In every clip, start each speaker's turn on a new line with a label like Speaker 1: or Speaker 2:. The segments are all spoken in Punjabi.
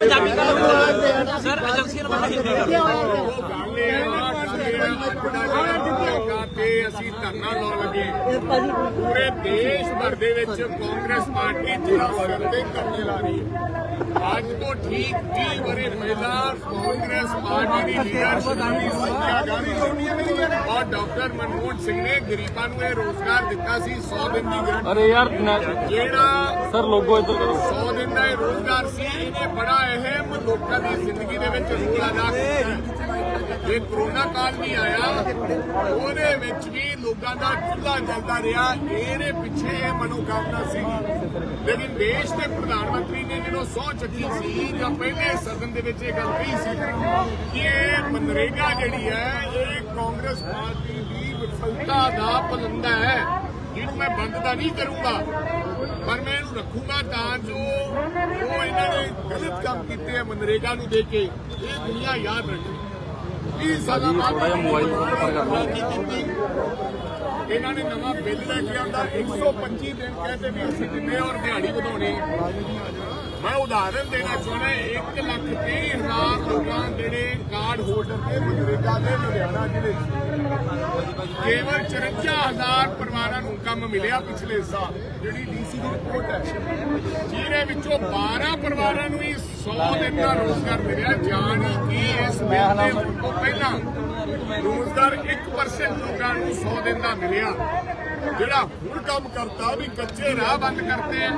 Speaker 1: ਪੰਜਾਬੀ ਗੱਲ ਸਰ ਏਜੰਸੀ ਨੂੰ ਪਤਾ ਹਿੰਦੀ ਕਰ
Speaker 2: ਤੇ ਅਸੀਂ ਧਰਨਾ ਲਾਉਣ ਲੱਗੇ ਪੂਰੇ ਦੇਸ਼ ਭਰ ਦੇ ਵਿੱਚ ਕਾਂਗਰਸ ਪਾਰਟੀ ਜਿਹੜਾ ਸਿਰ ਤੇ ਕਰਨੇ ਲਾ ਰਹੀ ਹੈ। ਅੱਜ ਤੋਂ ਠੀਕ 20 ਵਰੇ ਪਹਿਲਾਂ ਪਾਰਟੀ ਦੀ ਲੀਡਰਸ਼ਿਪ ਦੀ ਸੰਖਿਆ ਗਾਂਧੀ ਔਰ ਡਾਕਟਰ ਮਨਮੋਹਨ ਸਿੰਘ ਨੇ ਗਰੀਬਾਂ ਨੂੰ ਇਹ ਰੋਜ਼ਗਾਰ ਦਿੱਤਾ ਸੀ 100 ਦਿਨ ਦੀ ਗਰੰਟੀ
Speaker 3: ਅਰੇ ਯਾਰ
Speaker 2: ਜਿਹੜਾ
Speaker 3: ਸਰ ਲੋਗੋ ਇੱਧਰ ਕਰੋ।
Speaker 2: 100 ਦਿਨ ਦਾ ਇਹ ਰੋਜ਼ਗਾਰ ਸੀ ਇਹਨੇ ਬੜਾ ਅਹਿਮ ਲੋਕਾਂ ਦੀ ਜ਼ਿੰਦਗੀ ਦੇ ਵਿੱਚ ਰੋਲ ਅਦਾ ਕੀਤਾ ਜੇ ਕਰੋਨਾ ਕਾਲ ਵੀ ਆਇਆ, ਉਹਦੇ ਵਿੱਚ ਵੀ ਲੋਕਾਂ ਦਾ ਚੁੱਲ੍ਹਾ ਜਲਦਾ ਰਿਹਾ। ਇਹਦੇ ਪਿੱਛੇ ਇਹ ਮਨੋਕਾਮਨਾ ਸੀ ਲੇਕਿਨ ਦੇਸ਼ ਦੇ ਪ੍ਰਧਾਨ ਮੰਤਰੀ ਨੇ ਜਦੋਂ ਸਹੁੰ ਚੱਕੀ ਸੀ, ਜਾਂ ਪਹਿਲੇ ਸਦਨ ਦੇ ਵਿੱਚ ਇਹ ਗੱਲ ਕਹੀ ਸੀ ਕਿ ਇਹ ਮਨਰੇਗਾ ਜਿਹੜੀ ਹੈ, ਇਹ ਕਾਂਗਰਸ ਪਾਰਟੀ ਦੀ ਵਿਫਲਤਾ ਦਾ ਪਲੰਦਾ ਹੈ। ਜਿਹਨੂੰ ਮੈਂ ਬੰਦ ਤਾਂ ਨਹੀਂ ਕਰੂੰਗਾ, ਪਰ ਮੈਂ ਇਹਨੂੰ ਰੱਖੂੰਗਾ ਤਾਂ ਜੋ ਉਹ ਇਹਨਾਂ ਨੇ ਗਲਤ ਕੰਮ ਕੀਤੇ ਆ ਮਨਰੇਗਾ ਨੂੰ ਦੇ ਕੇ। ਇਹ ਦੁਨੀਆ ਯਾਦ ਰੱਖੇ। 20 ਸਾਲਾਂ ਬਾਅਦ
Speaker 3: ਥੋੜ੍ਹਾ ਜਿਹਾ ਮੋਬਾਈਲ ਉੱਪਰ ਕਰ ਲਓ।
Speaker 2: ਕੀ ਕੀਤੀ? ਇਹਨਾਂ ਨੇ ਨਵਾਂ ਬਿੱਲ ਲੈ ਕੇ ਆਂਦਾ 125 ਦਿਨ ਕਹਿੰਦੇ ਵੀ ਅਸੀਂ ਦਿੰਦੇ ਹਾਂ ਔਰ ਦਿਹਾੜੀ ਵਧਾਉਣੀ ਮੈਂ ਉਦਾਹਰਨ ਦੇਣਾ ਚਾਹੁੰਦਾ 1 ਲੱਖ 30 ਹਜ਼ਾਰ ਲੋਕਾਂ ਜਿਹੜੇ ਕਾਰਡ ਹੋਲਡਰ ਨੇ ਮਨਰੇਗਾ ਦੇ ਲੁਧਿਆਣਾ ਜ਼ਿਲ੍ਹੇ 'ਚ ਕੇਵਲ 54000 ਪਰਿਵਾਰਾਂ ਨੂੰ ਕੰਮ ਮਿਲਿਆ ਪਿਛਲੇ ਸਾਲ ਜਿਹੜੀ ਡੀਸੀ ਦੀ ਰਿਪੋਰਟ ਹੈ ਜਿਹਦੇ ਵਿੱਚੋਂ 12 ਪਰਿਵਾਰਾਂ ਨੂੰ ਹੀ 100 ਦਿਨ ਦਾ ਰੋਜ਼ਗਾਰ ਮਿਲਿਆ ਜਾਣੀ ਕਿ ਇਸ ਤੋਂ ਪਹਿਲਾਂ ਰੋਜ਼ਗਾਰ 1% ਲੋਕਾਂ ਨੂੰ 100 ਦਿਨ ਦਾ ਮਿਲਿਆ। ਜਿਹੜਾ ਹੁਣ ਕੰਮ ਕਰਤਾ ਵੀ ਕੱਚੇ ਰਾਹ ਬੰਦ ਕਰਤੇ ਆ।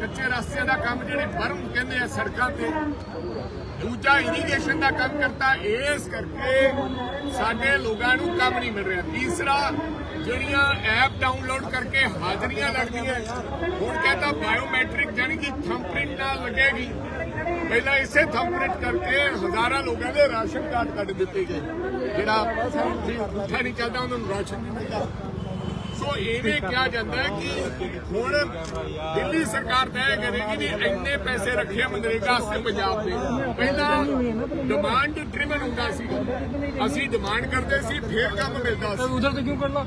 Speaker 2: ਕੱਚੇ ਰਸਤੇ ਦਾ ਕੰਮ ਜਿਹੜੇ ਬਰਮ ਕਹਿੰਦੇ ਆ ਸੜਕਾਂ ਤੇ, ਦੂਜਾ ਇਰੀਗੇਸ਼ਨ ਦਾ ਕੰਮ ਕਰਤਾ। ਇਸ ਕਰਕੇ ਸਾਡੇ ਲੋਕਾਂ ਨੂੰ ਕੰਮ ਨਹੀਂ ਮਿਲ ਰਿਹਾ। ਤੀਸਰਾ, ਜਿਹੜੀਆਂ ਐਪ ਡਾਊਨਲੋਡ ਕਰਕੇ ਹਾਜ਼ਰੀਆਂ ਲੱਗਦੀਆਂ। ਹੁਣ ਕਹਿੰਦਾ ਬਾਇਓਮੈਟ੍ਰਿਕ ਜਾਨੀ ਕਿ ਥੰਬਪ੍ਰਿੰਟ ਨਾਲ ਲੱਗੇਗੀ। ਪਹਿਲਾਂ ਇਸੇ ਥੰਬਪ੍ਰਿੰਟ ਕਰਕੇ ਹਜ਼ਾਰਾਂ ਲੋਕਾਂ ਦੇ ਰਾਸ਼ਨ ਕਾਰਡ ਕੱਢ ਦਿੱਤੇ ਗਏ। ਜਿਹੜਾ ਪੁੱਠਾ ਨਹੀਂ ਚੱਲਦਾ, ਉਹਨਾਂ ਨੂੰ ਰਾਸ਼ਨ ਨਹੀਂ ਮਿਲਦਾ। ਸੋ ਇਹਨੇ ਕਿਹਾ ਜਾਂਦਾ ਕਿ ਹੁਣ ਦਿੱਲੀ ਸਰਕਾਰ ਤੈਅ ਕਰੇਗੀ ਵੀ ਇੰਨੇ ਪੈਸੇ ਰੱਖੇ ਮਨਰੇਗਾ ਵਾਸਤੇ ਪੰਜਾਬ ਦੇ। ਪਹਿਲਾਂ ਡਿਮਾਂਡ ਡ੍ਰਿਵਨ ਹੁੰਦਾ ਸੀ। ਅਸੀਂ ਡਿਮਾਂਡ ਕਰਦੇ ਸੀ, ਫੇਰ ਕੰਮ ਮਿਲਦਾ ਸੀ।
Speaker 3: ਉਧਰ ਤੇ ਕਿਉਂ ਕਰਨਾ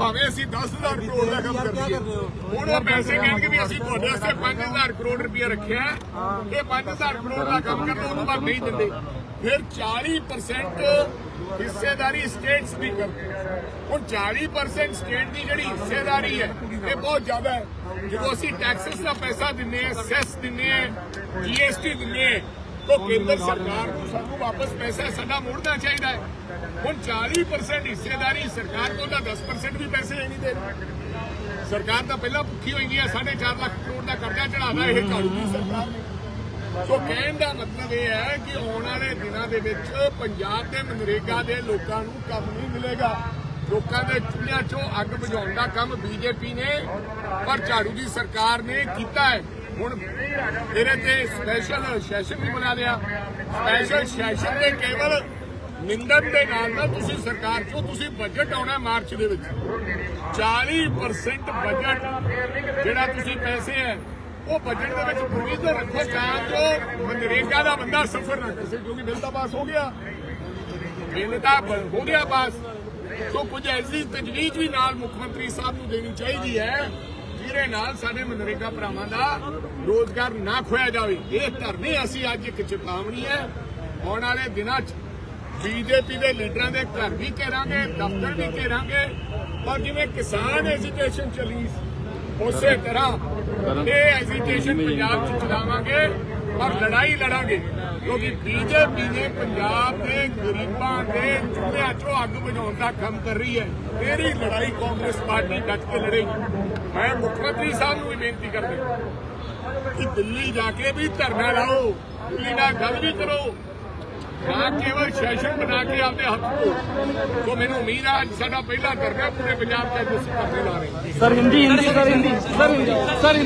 Speaker 2: ਭਾਵੇਂ ਅਸੀਂ 10000 ਕਰੋੜ ਦਾ ਕੰਮ ਕਰੀਏ। ਹੁਣ ਉਹ ਪੈਸੇ ਕਹਿਣਗੇ ਵੀ ਅਸੀਂ ਤੁਹਾਡੇ ਵਾਸਤੇ 5000 ਕਰੋੜ ਰੁਪਏ ਰੱਖਿਆ। ਇਹ 5000 ਕਰੋੜ ਦਾ ਕੰਮ ਕਰਨਾ ਉਹਨੂੰ ਬਾਅਦ ਨਹੀਂ ਦਿੰਦੇ। ਫਿਰ 40% ਹਿੱਸੇਦਾਰੀ ਸਟੇਟਸ ਦੀ ਕਰਦੇ ਹੁਣ 40% ਸਟੇਟ ਦੀ ਜਿਹੜੀ ਹਿੱਸੇਦਾਰੀ ਹੈ ਇਹ ਬਹੁਤ ਜ਼ਿਆਦਾ ਹੈ। ਜਦੋਂ ਅਸੀਂ ਟੈਕਸਸ ਦਾ ਪੈਸਾ ਦਿੰਨੇ ਆ ਸੈਸ ਦਿੰਨੇ ਆ ਜੀਐਸਟੀ ਦਿੰਨੇ ਆ ਤਾਂ ਕੇਂਦਰ ਸਰਕਾਰ ਨੂੰ ਸਾਨੂੰ ਵਾਪਸ ਪੈਸਾ ਸਾਡਾ ਮੋੜਨਾ ਚਾਹੀਦਾ ਹੈ। ਹੁਣ 40% ਹਿੱਸੇਦਾਰੀ ਸਰਕਾਰ ਕੋਲ ਤਾਂ 10% ਵੀ ਪੈਸੇ ਨਹੀਂ ਦੇ ਰਹੀ। ਸਰਕਾਰ ਤਾਂ ਪਹਿਲਾਂ ਭੁੱਖੀ ਹੋਈ ਗਈ ਹੈ 4.5 ਲੱਖ ਕਰੋੜ ਦਾ ਕਰਜ਼ਾ ਚੜਾਦਾ ਇਹ ਝਾੜੂ ਦੀ ਸਰਕਾਰ ਨੇ। ਸੋ ਕਹਿਣ ਦਾ ਮਤਲਬ ਇਹ ਹੈ ਕਿ ਆਉਣ ਵਾਲੇ ਦਿਨਾਂ ਦੇ ਵਿੱਚ ਪੰਜਾਬ ਦੇ ਮਨਰੇਗਾ ਦੇ ਲੋਕਾਂ ਨੂੰ ਕੰਮ ਨਹੀਂ ਮਿਲੇਗਾ। ਲੋਕਾਂ ਦੇ ਚੁੱਲ੍ਹਿਆਂ 'ਚੋਂ ਅੱਗ ਬੁਝਾਉਣ ਦਾ ਕੰਮ ਬੀਜੇਪੀ ਨੇ, ਪਰ ਝਾੜੂ ਦੀ ਸਰਕਾਰ ਨੇ ਕੀਤਾ ਹੈ। ਹੁਣ ਇਹਦੇ ਤੇ ਸਪੈਸ਼ਲ ਸੈਸ਼ਨ ਵੀ ਬਣਾ ਲਿਆ। ਸਪੈਸ਼ਲ ਸੈਸ਼ਨ ਦੇ ਕੇਵਲ ਨਿੰਦਨ ਦੇ ਨਾਲ ਨਾ ਤੁਸੀਂ ਸਰਕਾਰ ਚੋਂ ਤੁਸੀਂ ਬਜਟ ਆਉਣਾ ਮਾਰਚ ਦੇ ਵਿੱਚ। 40% ਬਜਟ ਜਿਹੜਾ ਤੁਸੀਂ ਪੈਸੇ ਹੈ, ਉਹ ਬਜਟ ਦੇ ਵਿੱਚ ਪ੍ਰੋਵੀਜ਼ਨ ਰੱਖੋ ਤਾਂ ਜੋ ਮਨਰੇਗਾ ਦਾ ਬੰਦਾ ਸਫਰ ਨਾ ਕਰੇ। ਕਿਉਂਕਿ ਬਿੱਲ ਤਾਂ ਪਾਸ ਹੋ ਗਿਆ। ਬਿੱਲ ਤਾਂ ਹੋ ਗਿਆ ਪਾਸ। ਸੋ ਕੁਝ ਐਸੀ ਤਜਵੀਜ਼ ਵੀ ਨਾਲ ਮੁੱਖ ਮੰਤਰੀ ਸਾਹਿਬ ਨੂੰ ਦੇਣੀ ਚਾਹੀਦੀ ਹੈ ਜਿਹਦੇ ਨਾਲ ਸਾਡੇ ਮਨਰੇਗਾ ਭਰਾਵਾਂ ਦਾ ਰੋਜ਼ਗਾਰ ਨਾ ਖੋਇਆ ਜਾਵੇ। ਇਹ ਧਰਨੇ ਅਸੀਂ ਅੱਜ ਇੱਕ ਚੇਤਾਵਨੀ ਹੈ। ਆਉਣ ਵਾਲੇ ਦਿਨਾਂ 'ਚ ਬੀਜੇਪੀ ਦੇ ਲੀਡਰਾਂ ਦੇ ਘਰ ਵੀ ਘੇਰਾਂਗੇ, ਦਫ਼ਤਰ ਵੀ ਘੇਰਾਂਗੇ। ਔਰ ਜਿਵੇਂ ਕਿਸਾਨ ਐਜੀਟੇਸ਼ਨ ਚੱਲੀ ਉਸੇ ਤਰ੍ਹਾਂ ਇਹ ਐਜੀਟੇਸ਼ਨ ਪੰਜਾਬ 'ਚ ਚਲਾਵਾਂਗੇ ਔਰ ਲੜਾਈ ਲੜਾਂਗੇ। ਕਿਉਂਕਿ ਬੀਜੇਪੀ ਨੇ ਪੰਜਾਬ ਦੇ ਗਰੀਬਾਂ ਦੇ ਚੁੱਲ੍ਹਿਆਂ 'ਚੋਂ ਅੱਗ ਬੁਝਾਉਣ ਦਾ ਕੰਮ ਕਰ ਰਹੀ ਹੈ। ਇਹਦੀ ਲੜਾਈ ਕਾਂਗਰਸ ਪਾਰਟੀ ਡਟ ਕੇ ਲੜੇਗੀ? ਮੈਂ ਮੁੱਖ ਮੰਤਰੀ ਸਾਹਿਬ ਨੂੰ ਵੀ ਬੇਨਤੀ ਕਰਦਾ ਕਿ ਦਿੱਲੀ ਜਾ ਕੇ ਵੀ ਧਰਨਾ ਲਾਓ, ਦਿੱਲੀ ਨਾਲ ਗੱਲ ਵੀ ਕਰੋ। ਨਾ ਕੇਵਲ ਸੈਸ਼ਨ ਬਣਾ ਕੇ ਆਪਦੇ ਹੱਥ ਤੋਂ ਸੋ ਮੈਨੂੰ ਉਮੀਦ ਆ, ਅੱਜ ਸਾਡਾ ਪਹਿਲਾ ਧਰਨਾ ਪੂਰੇ ਪੰਜਾਬ 'ਚ ਅੱਜ ਅਸੀਂ ਕਰਦੇ ਲਾ ਰਹੇ
Speaker 3: sir, Hindi Hindi, sir Hindi sir Hindi, sir